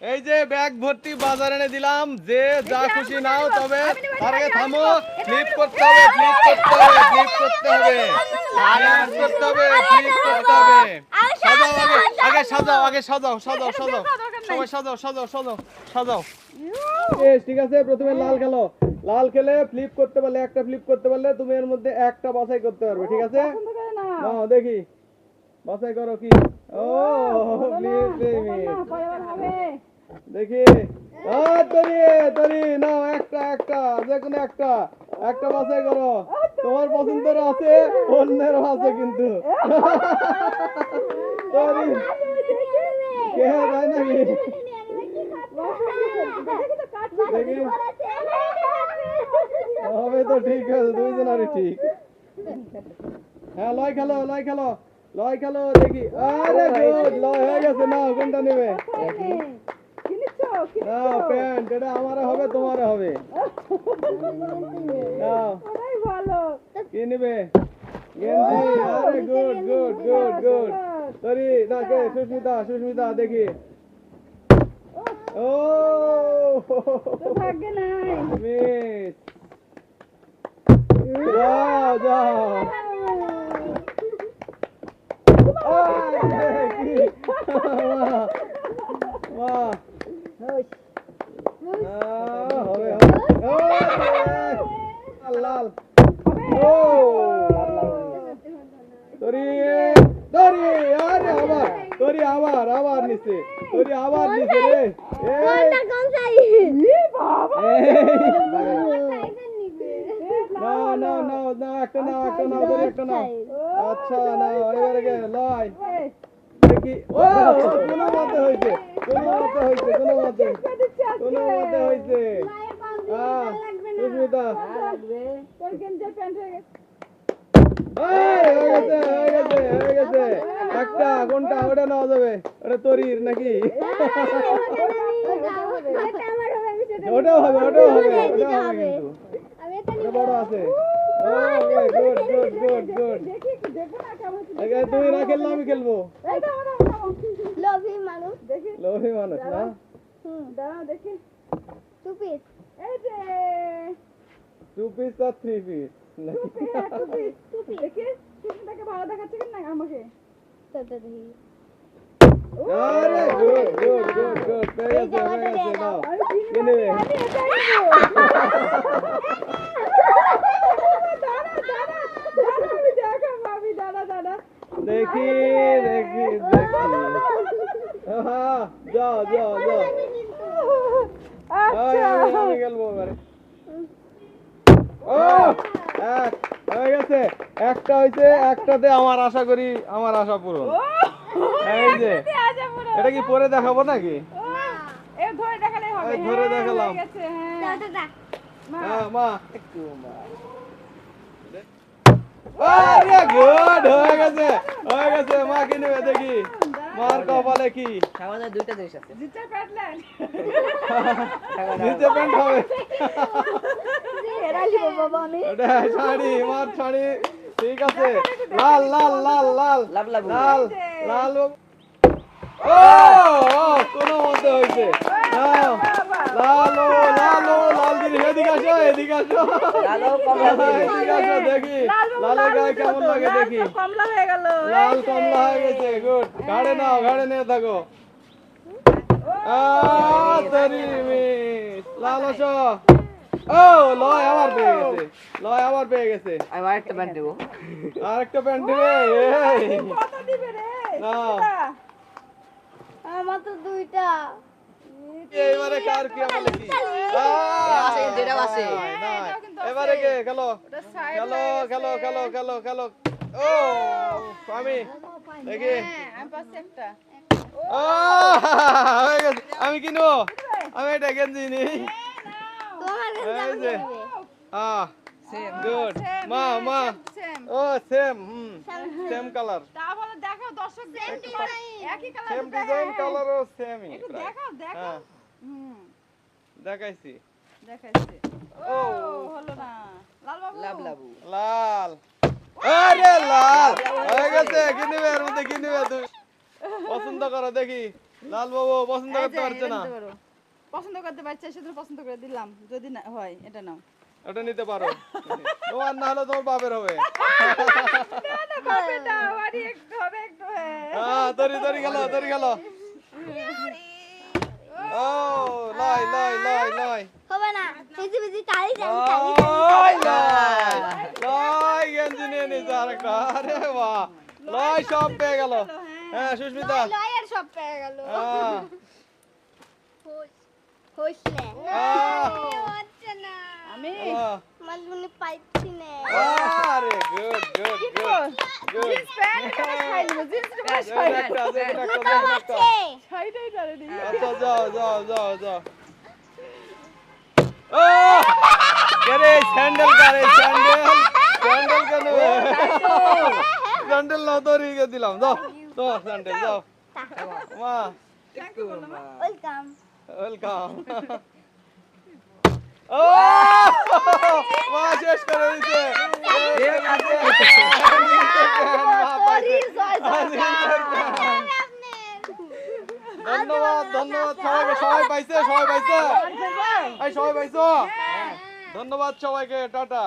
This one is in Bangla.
এই যে ব্যাগ ভর্তি বাজার এনে দিলাম যে যা খুশি নাও তবে আগে থামো ফ্লিপ করতে হবে ফ্লিপ করতে হবে ফ্লিপ করতে হবে ফ্লিপ করতে হবে ফ্লিপ করতে হবে সাজাও আগে আগে সাজাও আগে সাজাও সাজাও সাজাও সবাই সাজাও সাজাও সাজাও সাজাও ঠিক আছে প্রথমে লাল খেলো লাল খেলে ফ্লিপ করতে পারলে একটা ফ্লিপ করতে পারলে তুমি এর মধ্যে একটা বাছাই করতে পারবে ঠিক আছে নাও দেখি বাছাই করো কি ও ফ্লিপ দেখি। নাও একটা একটা যে কোনো একটা একটা বাছাই করো। তোমার পছন্দের আছে অন্যেরও আছে কিন্তু। কে তাই নাকি? হবে তো ঠিক আছে দুইজনারই ঠিক। হ্যাঁ লয় খেলো লয় খেলো লয় খেলো দেখি। আরে গুড লয় হয়ে গেছে না কোনটা নেবে? না প্যান্ট এটা আমারও হবে তোমারও হবে নাও কি নেবে গেঞ্জি আরে good good good good sorry না কে সুস্মিতা সুস্মিতা দেখি ও মিস যাও যাও আয়, কি? বাহ, বাহ। আহ, হবে, হবে। ও, লাল, লাল। ও, তরি, তরি, আরে আবার, তরি আবার, আবার নিচে, তরি আবার নিচে রে। এই, এই, নাও, নাও, নাও, নাও, একটা নাও, একটা নাও, তরি একটা নাও। আচ্ছা নাও এবারে গে লয় দেখি ও কোনো মতে হইছে কোনো মতে হইছে কোনো মতে কোনো মতে হইছে হ্যাঁ সুস্মিতা এই, হয়ে গেছে হয়ে গেছে হয়ে গেছে একটা কোনটা ওটা নেওয়া যাবে ওটা তরির নাকি ওটাও হবে ওটাও হবে ওটাও হবে কিন্তু ওটা বড় আছে ও গুড গুড গুড গুড আগে তুমি না খেললে আমি খেলব লোভী মানুষ লোভী মানুষ না টু পিস টু পিস আর থ্রি পিস আরে গুড গুড গুড গুড পেয়ে গেছে পেয়ে গেছে নাও কি নেবে দেখি দেখি দেখি হ্যাঁ যাও যাও যাও আয়, আমি আমি খেলব এবারে ও এক হয়ে গেছে। একটা হইছে একটাতে আমার আশা করি আমার আশা পূরণ। এই যে এটা কি পরে দেখাবো নাকি? এই ধরে দেখালাম। হ্যাঁ মা একটু মা। আরে গুড হয়ে গেছে হয়ে গেছে। মা কি নেবে দেখি? মার কপালে কি? আমাদের দুইটা জিনিস আছে। নিচে প্যান্ট হবে। ওটা শাড়ি মার শাড়ি। ঠিক আছে। লাল লাল লাল লাল। লাভ লাভ লাল লাল। ও কোনো মতে হয়েছে। লাল ও এদিকে আসো। লালও কমলা এদিকে আসো দেখি। লালের গায়ে কেমন লাগে দেখি। কমলা হয়ে গেল। লাল কমলা হয়ে গেছে গুড। ঘাড়ে নাও ঘাড়ে নিয়ে থাকো। আহ, লাল আসো। ও লয় আবার পেয়ে গেছে। লয় আবার পেয়ে গেছে। আমি আরেকটা প্যান্ট দেবো। আরেকটা প্যান্ট দিবে? কত দিবে রে? নাও। আমার তো দুইটা। এইবারে কার কি আমলে কি আছে, যেটা আছে। এবারে কে? খেলো। খেলো খেলো খেলো খেলো খেলো। ও আমি দেখি। আমি পাচ্ছি একটা। ও! হয়ে গেছে। আমি কিনবো? আমি এটা গেঞ্জি নি। তোমার এই যে আহ গুড মা মা সেম ও সেম হুম সেম কালার তা বলে দেখো দর্শক একই কালার সেম ডিজাইন কালারও সেমই একটু প্রায়। দেখাও দেখাও। হ্যাঁ। হুম। দেখাইছি। দেখাচ্ছি ও। হলো না। লাল বাবু লাভ লাভু লাল। আরে লাল। হয়ে গেছে কি নিবে এর মধ্যে কি নিবে তুই। পছন্দ করো দেখি। লাল বাবু পছন্দ করতে পারছে না। পছন্দ করতে পারছে সেটা পছন্দ করে দিলাম। যদি না হয় এটা নাও। এটা নিতে পারো। তোমার না হলে তোমার বাপের হবে। গেল তরি গেল ও হবে না বেশি বেশি কালি গেঞ্জি নিয়ে আরেকটা। আরে বাহ সব পেয়ে গেল। হ্যাঁ সুস্মিতা। লয়ের সব পেয়ে গেল হ্যাঁ হইছে আহ। হচ্ছে না। আমি? হ্যাঁ। মানে পাইছি না আরে good good jeans pant jeans pant খাইটাই ধরে নি। আচ্ছা যাও যাও যাও যাও ও! কে স্যান্ডেল কারে স্যান্ডেল? স্যান্ডেল কেন স্যান্ডেল নাও তো রিগে দিলাম। যাও তো স্যান্ডেল যাও। মা। ওয়েলকাম। ওয়েলকাম। ও মা শেষ করে দিছে ধন্যবাদ ধন্যবাদ সবাইকে সবাই পাইছে সবাই পাইছে সবাই পাইছো ধন্যবাদ সবাইকে টাটা